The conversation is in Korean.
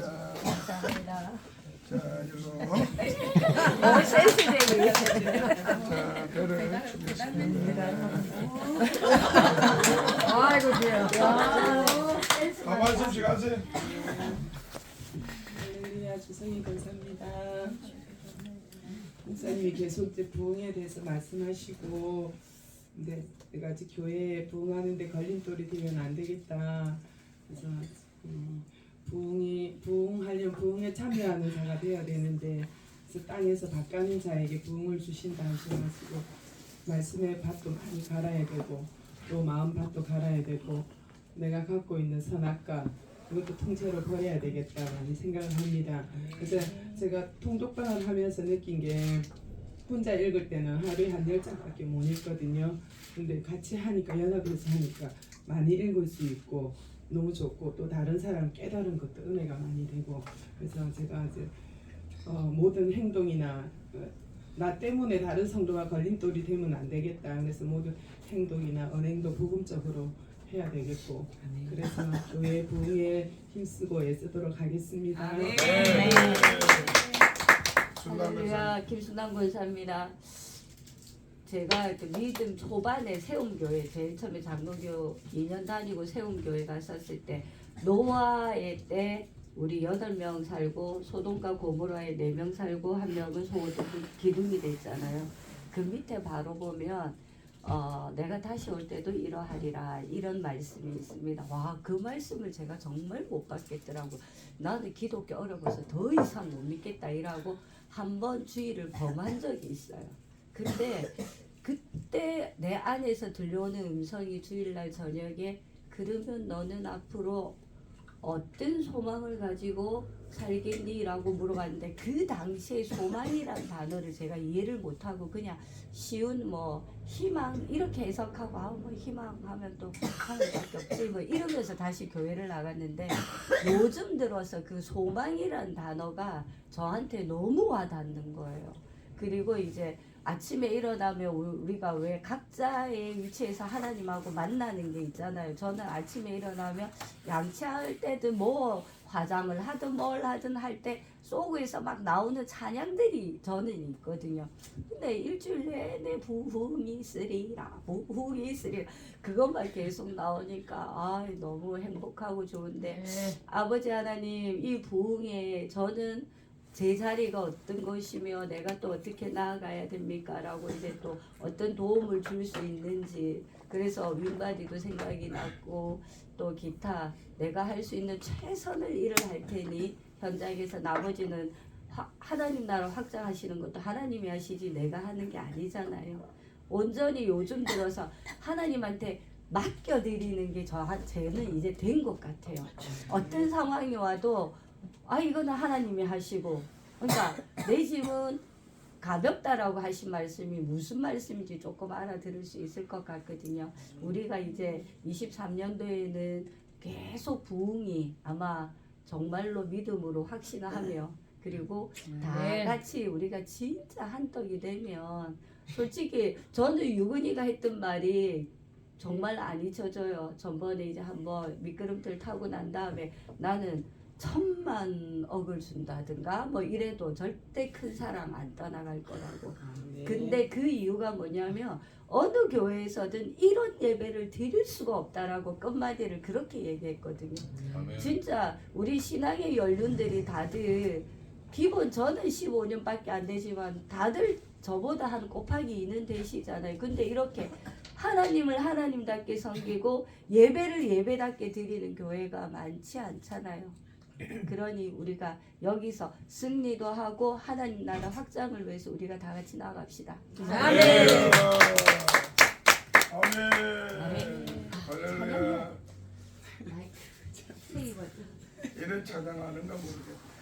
자, 감사합니다. 자, 이거. 오, 센스쟁이. 자, 배를 주겠습니다. 아이고, 귀여워. 아, 말씀씩 하세요. 할렐루야 주성이 감사합니다. 목사님이 계속 이제 부흥에 대해서 말씀하시고 근데 내가 아직 교회에 부흥하는데 걸림돌이 되면 안 되겠다. 그래서 음, 부흥이 부흥하려면 부흥에 참여하는 자가 되어야 되는데 그래서 땅에서 밭가는 자에게 부흥을 주신다 하셔가지고 말씀의 밭도 많이 갈아야 되고 또 마음 밭도 갈아야 되고 내가 갖고 있는 선악과 그것도 통째로 버려야 되겠다 많이 생각을 합니다. 그래서 제가 통독방을 하면서 느낀 게 혼자 읽을 때는 하루에 한 열 장밖에 못 읽거든요. 근데 같이 하니까 연합해서 하니까 많이 읽을 수 있고 너무 좋고 또 다른 사람 깨달은 것도 은혜가 많이 되고 그래서 제가 이제 어, 모든 행동이나 어, 나 때문에 다른 성도가 걸림돌이 되면 안 되겠다. 그래서 모든 행동이나 언행도 복음적으로 해야 되겠고 그래서 교회 부흥에 힘쓰고 애쓰도록 하겠습니다. 네. 순간 할렐루야, 김순남 권사입니다. 제가 그 믿음 초반에 세움교회, 제일 처음에 장로교 2년 다니고 세움교회 갔었을 때, 노아의 때 우리 8명 살고, 소돔과 고모라에 4명 살고, 한 명은 소돔 기둥이 됐잖아요. 그 밑에 바로 보면, 어, 내가 다시 올 때도 이러하리라 이런 말씀이 있습니다. 와, 그 말씀을 제가 정말 못 받겠더라고. 나는 기독교 어려워서 더 이상 못 믿겠다 이라고 한 번 주의를 범한 적이 있어요. 근데 그때 내 안에서 들려오는 음성이 주일날 저녁에 그러면 너는 앞으로 어떤 소망을 가지고 살겠니 라고 물어봤는데 그 당시에 소망이란 단어를 제가 이해를 못하고 그냥 쉬운 뭐 희망 이렇게 해석하고 아 뭐 희망하면 또 하늘밖에 없지 뭐 이러면서 다시 교회를 나갔는데 요즘 들어서 그 소망이란 단어가 저한테 너무 와닿는 거예요. 그리고 이제 아침에 일어나면 우- 우리가 왜 각자의 위치에서 하나님하고 만나는 게 있잖아요. 저는 아침에 일어나면 양치할 때든 뭐 화장을 하든 뭘 하든 할 때 속에서 막 나오는 찬양들이 저는 있거든요. 근데 일주일 내내 부흥이 있으리라, 부흥이 있으리라. 그것만 계속 나오니까 아 너무 행복하고 좋은데 아버지 하나님 이 부흥에 저는 제 자리가 어떤 것이며 내가 또 어떻게 나아가야 됩니까? 라고 이제 또 어떤 도움을 줄 수 있는지 그래서 윈바디도 생각이 났고 또 기타 내가 할 수 있는 최선을 일을 할 테니 현장에서 나머지는 화- 하나님 나라 확장하시는 것도 하나님이 하시지 내가 하는 게 아니잖아요. 온전히 요즘 들어서 하나님한테 맡겨드리는 게 저한테는 이제 된 것 같아요. 어떤 상황이 와도 아 이거는 하나님이 하시고 그러니까 내 짐은 가볍다라고 하신 말씀이 무슨 말씀인지 조금 알아들을 수 있을 것 같거든요. 우리가 이제 23년도에는 계속 부흥이 아마 정말로 믿음으로 확신하며 그리고 다 네. 같이 우리가 진짜 한떡이 되면 솔직히 저는 유근이가 했던 말이 정말 안 잊혀져요. 전번에 이제 한번 미끄럼틀 타고 난 다음에 나는 천만 억을 준다든가 뭐 이래도 절대 큰 사랑 안 떠나갈 거라고. 네. 근데 그 이유가 뭐냐면 어느 교회에서든 이런 예배를 드릴 수가 없다라고 끝마디를 그렇게 얘기했거든요. 아멘. 진짜 우리 신앙의 연륜들이 다들 기본 저는 15년밖에 안 되지만 다들 저보다 한 곱하기 2는 되시잖아요. 근데 이렇게 하나님을 하나님답게 섬기고 예배를 예배답게 드리는 교회가 많지 않잖아요. 그러니 우리가 여기서 승리도 하고 하나님 나라 확장을 위해서 우리가 다 같이 나갑시다. 아멘. 아멘. 할렐루야. 이런 찬양하는가 모르겠다.